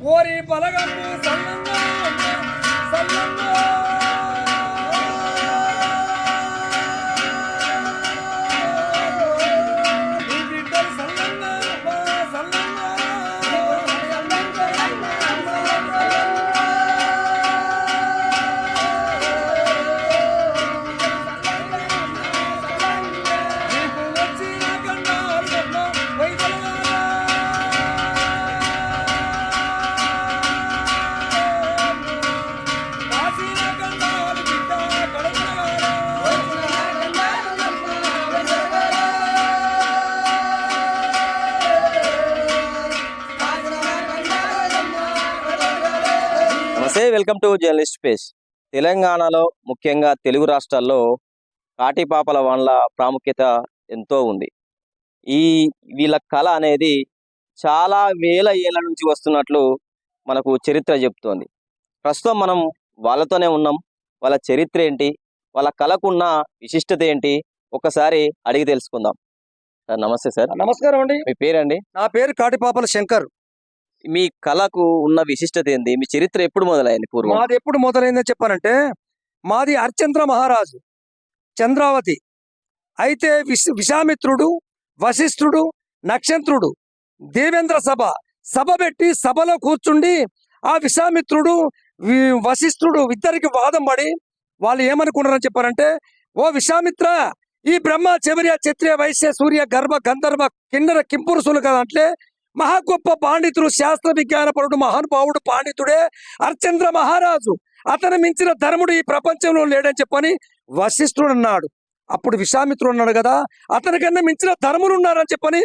ఓరి బలగమ్మ సల్లంగా సల్లంగా నమస్తే వెల్కమ్ టు జర్నలిస్ట్ స్పేస్. తెలంగాణలో ముఖ్యంగా తెలుగు రాష్ట్రాల్లో కాటిపాపల వాళ్ళ ప్రాముఖ్యత ఎంతో ఉంది. ఈ వీళ్ళ కళ అనేది చాలా వేల ఏళ్ళ నుంచి వస్తున్నట్లు మనకు చరిత్ర చెప్తోంది. ప్రస్తుతం మనం వాళ్ళతోనే ఉన్నాం. వాళ్ళ చరిత్ర ఏంటి? వాళ్ళ కళకున్న విశిష్టత ఏంటి? ఒకసారి అడిగి తెలుసుకుందాం. సార్ నమస్తే సార్. నమస్కారం అండి. మీ పేరండి? నా పేరు కాటిపాపల శంకర్. మీ కళకు ఉన్న విశిష్టత ఏంది? మీ చరిత్ర ఎప్పుడు మొదలైంది పూర్వం? మాది ఎప్పుడు మొదలైందని చెప్పానంటే మాది హరిచంద్ర మహారాజు చంద్రావతి. అయితే విశ్ విశామిత్రుడు వశిష్ఠుడు నక్షత్రుడు దేవేంద్ర సభ. సభ పెట్టి సభలో కూర్చుండి ఆ విశామిత్రుడు వి- వశిష్ఠుడు ఇద్దరికి వాదం పడి వాళ్ళు ఏమనుకున్నారని చెప్పారంటే ఓ విశామిత్ర ఈ బ్రహ్మ చెవరియ క్షత్రియ వైశ్య సూర్య గర్భ గంధర్వ కిన్నర కింపురుషులు కదా అంటే మహా గొప్ప పాండితుడు శాస్త్ర విజ్ఞానపరుడు మహానుభావుడు పాండితుడే హరిచంద్ర మహారాజు. అతను మించిన ధర్ముడు ఈ ప్రపంచంలో లేడని చెప్పని వశిష్ఠుడు అన్నాడు. అప్పుడు విశ్వామిత్రుడు అన్నాడు కదా అతనికన్నా మించిన ధర్ములు ఉన్నారని చెప్పని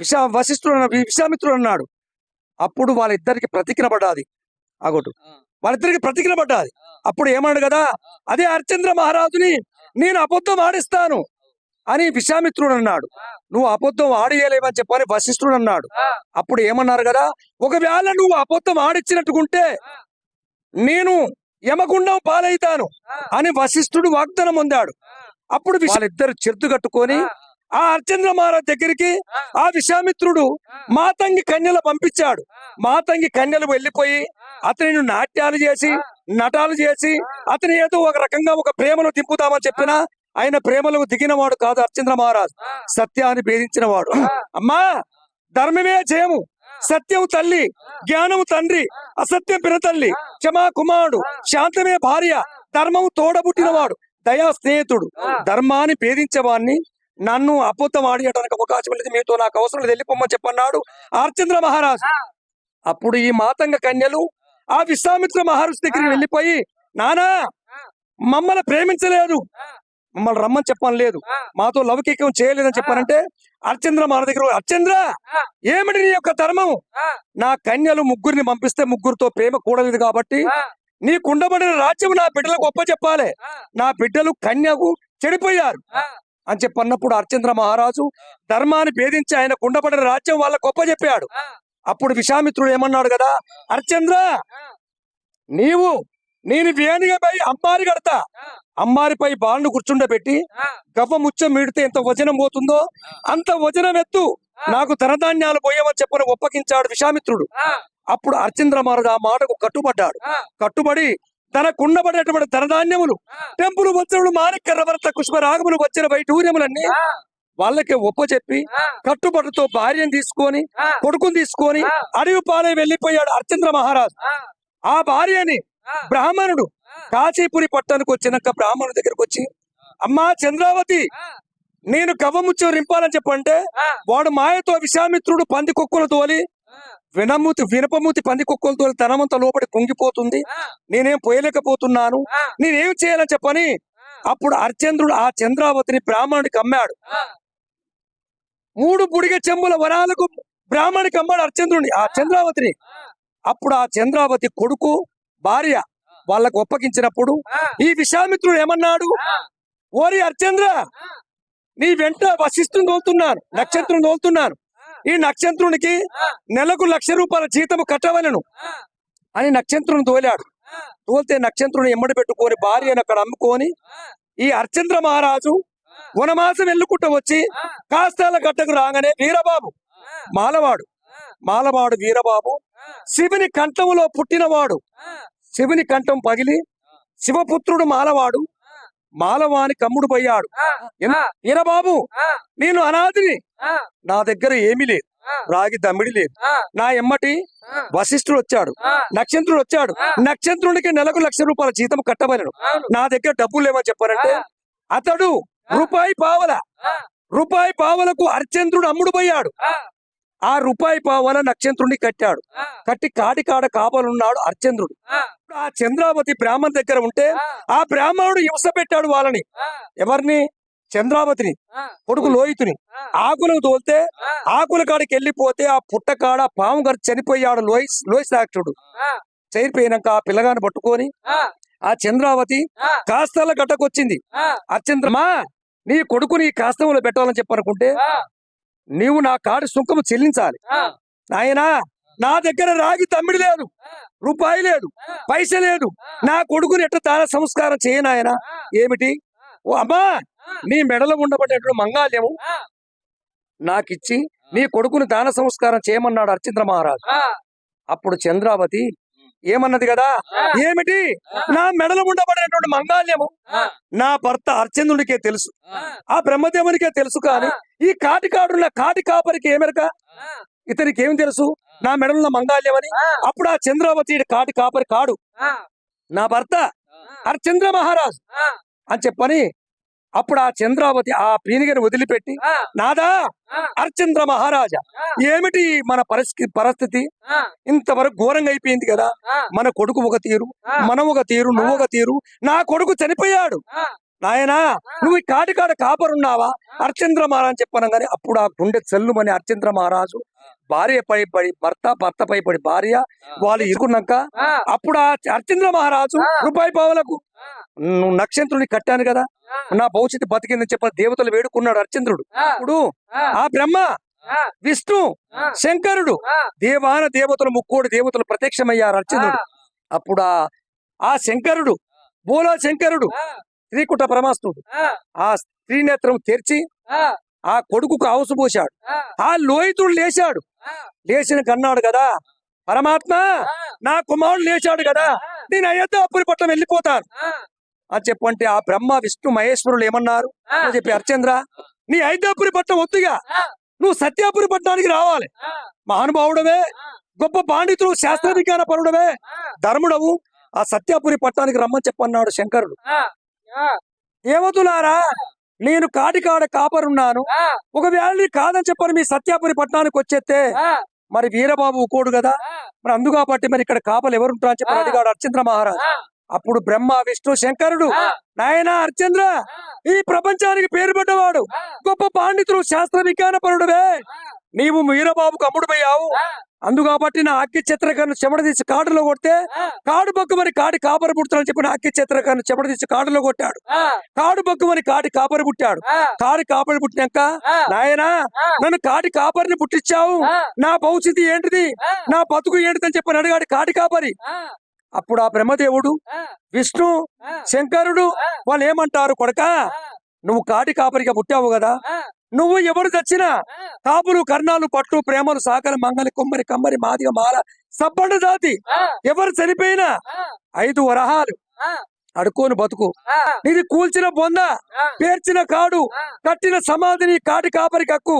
విశా వశిష్ఠుడు విశ్వామిత్రుడు అన్నాడు. అప్పుడు వాళ్ళిద్దరికి ప్రతిజ్ఞ పడ్డాది. అగొట్టు వాళ్ళిద్దరికి ప్రతిజ్ఞ పడ్డాది. అప్పుడు ఏమన్నాడు కదా అదే హరిచంద్ర మహారాజుని నేను అబద్ధం ఆడిస్తాను. అని విశ్వామిత్రుడు అన్నాడు. నువ్వు అబద్ధం ఆడియలేవని చెప్పని వశిష్ఠుడు అన్నాడు. అప్పుడు ఏమన్నారు కదా ఒకవేళ నువ్వు అబద్ధం ఆడిచ్చినట్టుకుంటే నేను యమగుండం పాలైతాను అని వశిష్ఠుడు వాగ్దానం పొందాడు. అప్పుడు వాళ్ళిద్దరు చెరుతు కట్టుకొని ఆ. అర్చంద్ర మహారాజ్ దగ్గరికి ఆ. విశ్వామిత్రుడు మాతంగి కన్యలు పంపించాడు. మాతంగి కన్యలు వెళ్ళిపోయి అతనిని నాట్యాలు చేసి నటాలు చేసి అతని ఏదో ఒక రకంగా ఒక ప్రేమలో దింపుతామని చెప్పిన ఆయన ప్రేమలో దిగినవాడు కాదు అర్చంద్ర మహారాజ్. సత్యాన్ని భేదించిన వాడు అమ్మా ధర్మమే జయము. సత్యం తల్లి జ్ఞానము తండ్రి అసత్యం పినతల్లి క్షమా కుమారుడు శాంతమే భార్య ధర్మము తోడబుట్టినవాడు దయా స్నేహితుడు. ధర్మాన్ని భేదించేవాడిని నన్ను అబద్ధం ఆడియడానికి అవకాశం లేదు మీతో నాకు అవసరం లేదు వెళ్ళిపోమని చెప్పన్నాడు ఆర్చంద్ర మహారాజు. అప్పుడు ఈ మాతంగ కన్యలు ఆ విశ్వామిత్ర మహారాజు దగ్గరికి వెళ్ళిపోయి నానా మమ్మల్ని ప్రేమించలేదు. మమ్మల్ని రమ్మని చెప్పని లేదు. మాతో లౌకికం చేయలేదని చెప్పానంటే అర్చంద్ర మహారాజు దగ్గర పోయి, అర్చంద్ర! ఏమిటి నీ యొక్క ధర్మం? నా కన్యలు ముగ్గురిని పంపిస్తే ముగ్గురితో ప్రేమ కూడలేదు కాబట్టి నీ కుండబడిన రాజ్యం నా బిడ్డలకు గొప్ప చెప్పాలి. నా బిడ్డలు కన్యకు చెడిపోయారు. అని చెప్పన్నప్పుడు అర్చంద్ర మహారాజు ధర్మాన్ని భేదించి ఆయన కుండబడిన రాజ్యం వాళ్ళ గొప్ప చెప్పాడు. అప్పుడు విశ్వామిత్రుడు ఏమన్నాడు కదా? అర్చంద్ర! నీవు నేను వేణిగపై అమ్మారి కడతా. అమ్మారిపై బాలను కూర్చుండబెట్టి గవ్వ ముచ్చం మీడితే ఎంత వజనం పోతుందో అంత వజనం ఎత్తు నాకు ధనధాన్యాలు పోయేవని చెప్పని ఒప్పగించాడు విశ్వామిత్రుడు. అప్పుడు అర్చంద్ర మహారాజు ఆ మాటకు కట్టుబడ్డాడు. కట్టుబడి తన కుండబడేటువంటి ధనధాన్యములు టెంపులు వచ్చరులు మాణిక్య రవర్త కుష్మ రాగములు వచ్చిన వైటూర్యములన్నీ వాళ్ళకి ఒప్పచెప్పి కట్టుబడితో భార్యను తీసుకొని కొడుకుని తీసుకొని అడవి పాలై వెళ్ళిపోయాడు అర్చంద్ర మహారాజు. ఆ. భార్యని బ్రాహ్మణుడు కాశీపురి పట్టణానికి వచ్చినాక బ్రాహ్మణుడి దగ్గరకు వచ్చి అమ్మా చంద్రావతి నేను కవ్వముచ్చం రింపాలని చెప్పంటే వాడు మాయతో విశ్వామిత్రుడు పంది కుక్కలు తోలి వినమూతి వినపమూతి పంది కుక్కలు తోలి తనమంత లోపలి కుంగిపోతుంది నేనేం పోయలేకపోతున్నాను. నేనేం చేయాలని చెప్పని అప్పుడు అర్చంద్రుడు ఆ చంద్రావతిని బ్రాహ్మణుడికి అమ్మాడు. మూడు బుడిగ చెంబుల వరాలకు బ్రాహ్మణికి అమ్మాడు అర్చంద్రుని ఆ చంద్రావతిని. అప్పుడు ఆ చంద్రావతి కొడుకు భార్య వాళ్ళకు ఒప్పగించినప్పుడు ఈ విశ్వామిత్రుడు ఏమన్నాడు? ఓరి అర్చంద్ర నీ వెంట వశిష్ఠుని తోలుతున్నాను నక్షత్రం తోలుతున్నాను. ఈ నక్షత్రునికి నెలకు లక్ష రూపాయల జీతము కట్టవలను. అని నక్షత్రుని తోలాడు. తోలితే నక్షత్రుని ఎమ్మడి పెట్టుకొని భార్యను అక్కడ అమ్ముకొని ఈ అర్చంద్ర మహారాజు వనమాసం వెళ్ళుకుంటూ వచ్చి కాస్తాల గట్టకు రాగానే వీరబాబు మాలవాడు మాలవాడు వీరబాబు శివుని కంఠములో పుట్టినవాడు. శివుని కంఠం పగిలి శివపుత్రుడు మాలవాడు. మాలవాని కమ్ముడు పోయాడు. ఈర బాబు? నేను అనాథిని. నా దగ్గర ఏమీ లేదు. రాగి దమ్మిడి లేదు. నా ఎమ్మటి వశిష్ఠుడు వచ్చాడు. నక్షత్రుడు వచ్చాడు. నక్షత్రుడికి నెలకు లక్ష రూపాయల జీతం కట్టబలను నా దగ్గర డబ్బులు లేవని చెప్పారంటే అతడు రూపాయి పావల. రూపాయి పావలకు అర్చంద్రుడు అమ్ముడు పోయాడు. ఆ రూపాయి పావల నక్షత్రుడిని కట్టాడు. కట్టి కాడి కాడ కాపలున్నాడు అర్చంద్రుడు. ఆ. చంద్రావతి బ్రాహ్మణ దగ్గర ఉంటే ఆ. బ్రాహ్మణుడు హింస పెట్టాడు వాళ్ళని. ఎవరిని? చంద్రావతిని. కొడుకు లోహితుని. ఆకులను తోలితే ఆకుల కాడికి వెళ్ళిపోతే ఆ పుట్ట కాడ పాము గారు చనిపోయాడు లోయి లోయి సాక్షుడు చనిపోయినాక ఆ పిల్లగాని పట్టుకొని ఆ. చంద్రావతి కాస్తాల గట్టకొచ్చింది అర్చంద్రమా నీ కొడుకుని ఈ కాస్తంలో పెట్టాలని చెప్పనుకుంటే నీవు నా కాడి సుంకము చెల్లించాలి. నాయనా నా దగ్గర రాగి తమ్మిడి లేదు. రూపాయి లేదు. పైస లేదు. నా కొడుకుని ఎట్ట దాన సంస్కారం చేయనాయన ఏమిటి? ఓ అమ్మా నీ మెడలో ఉండబడేటువంటి మంగాల్యము నాకిచ్చి నీ కొడుకుని దాన సంస్కారం చేయమన్నాడు అర్చింద్ర మహారాజు. అప్పుడు చంద్రావతి ఏమన్నది కదా? ఏమిటి? నా మెడలో ఉండబడినటువంటి మంగాల్యము నా భర్త అర్చంద్రుడికే తెలుసు. ఆ. బ్రహ్మదేవునికే తెలుసు కానీ ఈ కాటి కాడున్న కాటి కాపరికి ఏమెరక? ఇతనికి ఏం తెలుసు నా మెడలున్న మంగాల్యం అని అప్పుడు ఆ చంద్రావతి కాటి కాపరి కాడు. నా భర్త అర్చంద్ర మహారాజు అని చెప్పని అప్పుడు ఆ చంద్రావతి ఆ పీనిగని వదిలిపెట్టి నాదా అర్చంద్ర మహారాజా ఏమిటి మన పరిస్థితి? పరిస్థితి ఇంతవరకు ఘోరంగా అయిపోయింది కదా. మన కొడుకు ఒక తీరు మనం ఒక తీరు నువ్వు ఒక తీరు నా కొడుకు చనిపోయాడు. నాయనా నువ్వు ఈ కాటికాడ కాపరున్నావా? అర్చంద్ర మహారాజ్ చెప్పాను కానీ అప్పుడు ఆ గుండె చెల్లుమని అర్చంద్ర మహారాజు భార్య పై పడి భర్త భర్త పై పడి భార్య వాళ్ళు ఇరుకున్నాక అప్పుడు ఆ అర్చంద్ర మహారాజు రూపాయి పావులకు నువ్వు నక్షత్రుని కట్టాను కదా నా భవిష్యత్తు బతికిందని చెప్ప దేవతలు వేడుకున్నాడు అర్చంద్రుడు. ఇప్పుడు ఆ. బ్రహ్మ విష్ణు శంకరుడు దేవాన దేవతలు ముక్కోడి దేవతలు ప్రత్యక్షమయ్యారు అర్చంద్రుడు. అప్పుడు ఆ- శంకరుడు బోలా శంకరుడు శ్రీకుట పరమాస్తుడు ఆ. స్త్రీ నేత్రం తెరిచి ఆ. కొడుకుకు అవసు పోశాడు. ఆ లోహితుడు లేచాడు. లేచిన కన్నాడు కదా. పరమాత్మ నా కుమారుడు లేచాడు కదా. నేను అయోధ్యాపురి పట్ల వెళ్ళిపోతాను. అని చెప్పంటే ఆ బ్రహ్మ విష్ణు మహేశ్వరులు ఏమన్నారు? అని చెప్పి అర్చంద్ర నీ అయోధ్యాపురి పట్నం వద్దుగా నువ్వు సత్యాపురి పట్టణానికి రావాలి. మహానుభావుడవే గొప్ప పాండితుడు శాస్త్ర విజ్ఞాన పరుడవే ధర్ముడవు. ఆ సత్యాపురి పట్టణానికి రమ్మని చెప్పన్నాడు శంకరుడు. దేవతులారా నేను కాటికాడ కాపరున్నాను. ఒకవేళ కాదని చెప్పని మీ సత్యాపురి పట్టణానికి వచ్చేస్తే మరి వీరబాబు ఊకోడు కదా? మరి అందు కాబట్టి మరి ఇక్కడ కాపలు ఎవరుంటారు అని చెప్పి అడిగాడు అర్చంద్ర మహారాజ్. అప్పుడు బ్రహ్మ విష్ణు శంకరుడు నాయన అర్చంద్ర ఈ ప్రపంచానికి పేరు పెట్టవాడు. గొప్ప పాండితుడు శాస్త్ర విజ్ఞాన పరుడువే నీవు వీరబాబుకు అమ్ముడు పోయావు అందు కాబట్టి నా అక్కి చిత్రకరణ చెమట తీసి కాడులో కొడితే కాడు బొక్కుమని కాడి కాపరి పుడతానని చెప్పి నా అక్కి చిత్రకరణ చెమట తీసి కాడులో కొట్టాడు. కాడు బొక్కుమని కాడి కాపరి పుట్టాడు. కాడి కాపరి పుట్టినాక నాయనా నన్ను కాటి కాపరిని పుట్టించావు. నా భవిష్యత్తు ఏంటిది? నా బతుకు ఏంటిదని చెప్పని అడిగాడు కాటి కాపరి. అప్పుడు ఆ బ్రహ్మదేవుడు విష్ణు శంకరుడు వాళ్ళు ఏమంటారు కొడక? నువ్వు కాటి కాపరిగా పుట్టావు కదా? నువ్వు ఎవరు తెచ్చినా కాపులు కర్ణాలు పట్టు ప్రేమలు సాకలు మంగలి కొమ్మరి కమ్మరి మాదిగ మాల సబ్బండ జాతి ఎవరు చనిపోయినా ఐదు వరహాలు. అడుకోను బతుకు. ఇది కూల్చిన బొంద పేర్చిన కాడు కట్టిన సమాధిని కాటి కాపరికి హక్కు.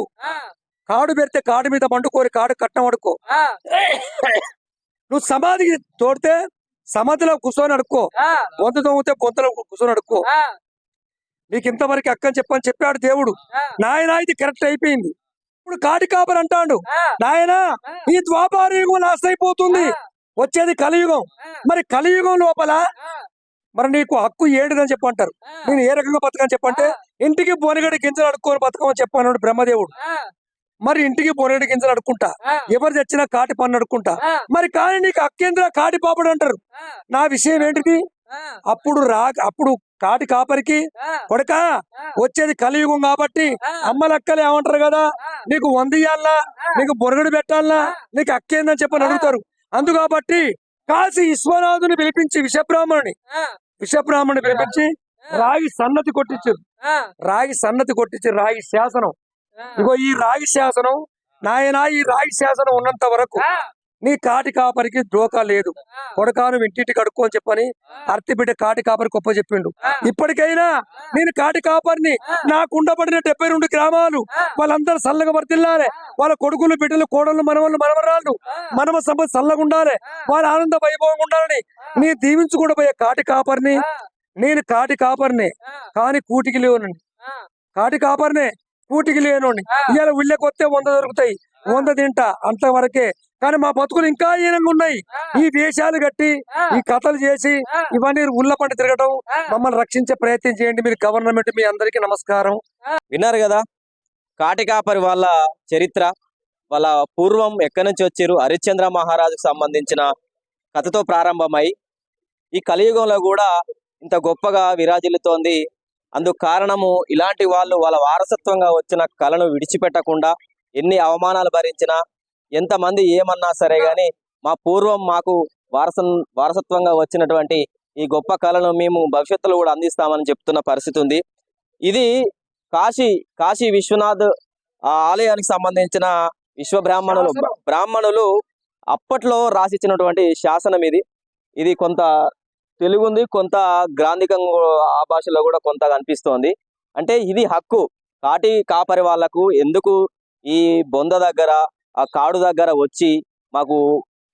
కాడు పెడితే కాడు మీద పండుకోరి కాడు కట్నం అడుకో నువ్వు సమాధికి తోడితే సమాధిలో కూర్చొని అడుక్కో. బొంత తోమితే బొంతలో కూర్చొని అడుక్కో. నీకు ఇంతవరకు అక్కని చెప్పని చెప్పాడు దేవుడు. నాయనా ఇది కరెక్ట్ అయిపోయింది. ఇప్పుడు కాటి కాపరి అంటాడు. నాయనా ఈ ద్వాపార యుగం నాశనం అయిపోతుంది వచ్చేది కలియుగం. మరి కలియుగం లోపల మరి నీకు హక్కు ఏడిదని చెప్పంటారు. నేను ఏ రకంగా బతకని చెప్పంటే ఇంటికి బోనగడి గింజలు అడుక్కొని బతకమని చెప్పన్నాడు బ్రహ్మదేవుడు. మరి ఇంటికి బోనగడి గింజలు అడుక్కుంటా? ఎవరు తెచ్చినా కాటి పన్ను అడుక్కుంటా? మరి కానీ నీకు అక్కేంద్ర కాటి పాపడు అంటారు. నా విషయం ఏంటిది? అప్పుడు రా అప్పుడు కాటి కాపరికి కొడక వచ్చేది కలియుగం కాబట్టి అమ్మలక్కలు ఏమంటారు కదా? నీకు వంద ఇయ్యాలా నీకు బొరగడు పెట్టాలా నీకు అక్కేందని చెప్పని అడుగుతారు. అందు కాబట్టి కాశీ విశ్వనాథుని పిలిపించి విషబ్రాహ్మణుని విషబ్రాహ్మణుని పిలిపించి రాగి సన్నతి కొట్టించారు. రాగి సన్నతి కొట్టించి రాగి శాసనం. ఇగో ఈ రాగి శాసనం నాయనా ఈ రాగి శాసనం ఉన్నంత వరకు నీ కాటి కాపరికి ద్రోకా లేదు. కొడకాను ఇంటింటి కడుక్కో అని చెప్పని అర్తి బిడ్డ కాటి కాపరి గొప్ప చెప్పిండు. ఇప్పటికైనా నేను కాటి కాపరిని నాకు ఉండబడిన డెబ్బై రెండు గ్రామాలు వాళ్ళందరూ చల్లగా వర్తిల్లాలి వాళ్ళ కొడుకులు బిడ్డలు కోడళ్ళు మనవళ్ళు మనవరాళ్ళు మనమ సంపద చల్లగా ఉండాలి. వాళ్ళ ఆనంద వైభవం ఉండాలని నీ దీవించుకుంటూ పోయే కాటి కాపరిని నేను కాటి కాపరిని కానీ కూటికి లేవునండి. కాటి కాపరినే కూటికి లేనోని ఇవాళ ఉళ్ళకొస్తే వంద దొరుకుతాయి. వంద తింటా అంతవరకే కానీ మా బతుకులు ఇంకా ఈనంగా ఉన్నాయి. ఈ వేషాలు కట్టి ఈ కథలు చేసి ఇవన్నీ ఉళ్ళ పంట తిరగటం మమ్మల్ని రక్షించే ప్రయత్నం చేయండి. మీరు గవర్నమెంట్ మీ అందరికీ నమస్కారం. విన్నారు కదా? కాటికాపరి వాళ్ళ చరిత్ర వాళ్ళ పూర్వం ఎక్కడి నుంచి వచ్చారు? హరిశ్చంద్ర మహారాజుకు సంబంధించిన కథతో ప్రారంభమై ఈ కలియుగంలో కూడా ఇంత గొప్పగా విరాజిల్లుతోంది. అందుకు కారణము ఇలాంటి వాళ్ళు వాళ్ళ వారసత్వంగా వచ్చిన కళను విడిచిపెట్టకుండా ఎన్ని అవమానాలు భరించినా ఎంతమంది ఏమన్నా సరే గాని మా పూర్వం మాకు వారస వారసత్వంగా వచ్చినటువంటి ఈ గొప్ప కళను మేము భవిష్యత్తులో కూడా అందిస్తామని చెప్తున్న పరిస్థితి ఉంది. ఇది కాశీ కాశీ విశ్వనాథ్ ఆలయానికి సంబంధించిన విశ్వ బ్రాహ్మణులు బ్రాహ్మణులు అప్పట్లో రాసిచ్చినటువంటి శాసనం ఇది. ఇది కొంత తెలుగు ఉంది కొంత గ్రాంధికంగా ఆ భాషలో కూడా కొంత కనిపిస్తోంది అంటే ఇది హక్కు. కాటి కాపరి వాళ్ళకు ఎందుకు ఈ బొంద దగ్గర ఆ కాడు దగ్గర వచ్చి మాకు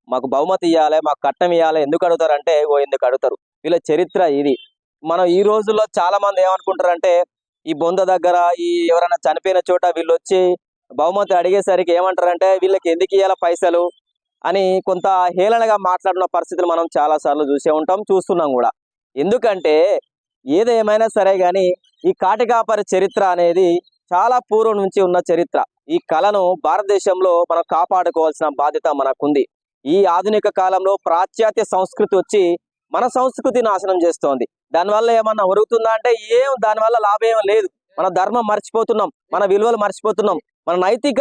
మాకు బహుమతి ఇవ్వాలి మాకు కట్నం ఇవ్వాలి ఎందుకు అడుగుతారంటే ఓ ఎందుకు అడుగుతారు? వీళ్ళ చరిత్ర ఇది. మనం ఈ రోజుల్లో చాలా మంది ఏమనుకుంటారంటే ఈ బొంద దగ్గర ఈ ఎవరైనా చనిపోయిన చోట వీళ్ళు వచ్చి బహుమతి అడిగేసరికి ఏమంటారంటే వీళ్ళకి ఎందుకు ఇవ్వాలి పైసలు అని కొంత హేళనగా మాట్లాడిన పరిస్థితులు మనం చాలా సార్లు చూసే ఉంటాం చూస్తున్నాం కూడా. ఎందుకంటే ఏదేమైనా సరే కానీ ఈ కాటికాపరి చరిత్ర అనేది చాలా పూర్వం నుంచి ఉన్న చరిత్ర. ఈ కళను భారతదేశంలో మనం కాపాడుకోవాల్సిన బాధ్యత మనకుంది. ఈ ఆధునిక కాలంలో పాశ్చాత్య సంస్కృతి వచ్చి మన సంస్కృతి నాశనం చేస్తోంది. దానివల్ల ఏమన్నా ఒరుగుతుందా అంటే ఏం దానివల్ల లాభం ఏం లేదు. మన ధర్మం మర్చిపోతున్నాం మన విలువలు మర్చిపోతున్నాం. మన నైతిక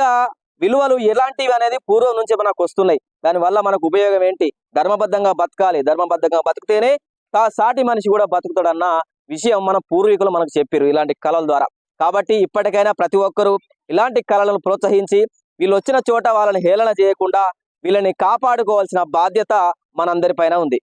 విలువలు ఎలాంటివి అనేది పూర్వం నుంచి మనకు వస్తున్నాయి. దానివల్ల మనకు ఉపయోగం ఏంటి? ధర్మబద్ధంగా బతకాలి. ధర్మబద్ధంగా బతికితేనే తా సాటి మనిషి కూడా బతుకుతాడన్న విషయం మన పూర్వీకులు మనకు చెప్పారు ఇలాంటి కళల ద్వారా. కాబట్టి ఇప్పటికైనా ప్రతి ఒక్కరూ ఇలాంటి కళలను ప్రోత్సహించి వీళ్ళు వచ్చిన చోట వాళ్ళని హేళన చేయకుండా వీళ్ళని కాపాడుకోవాల్సిన బాధ్యత మనందరిపైన ఉంది.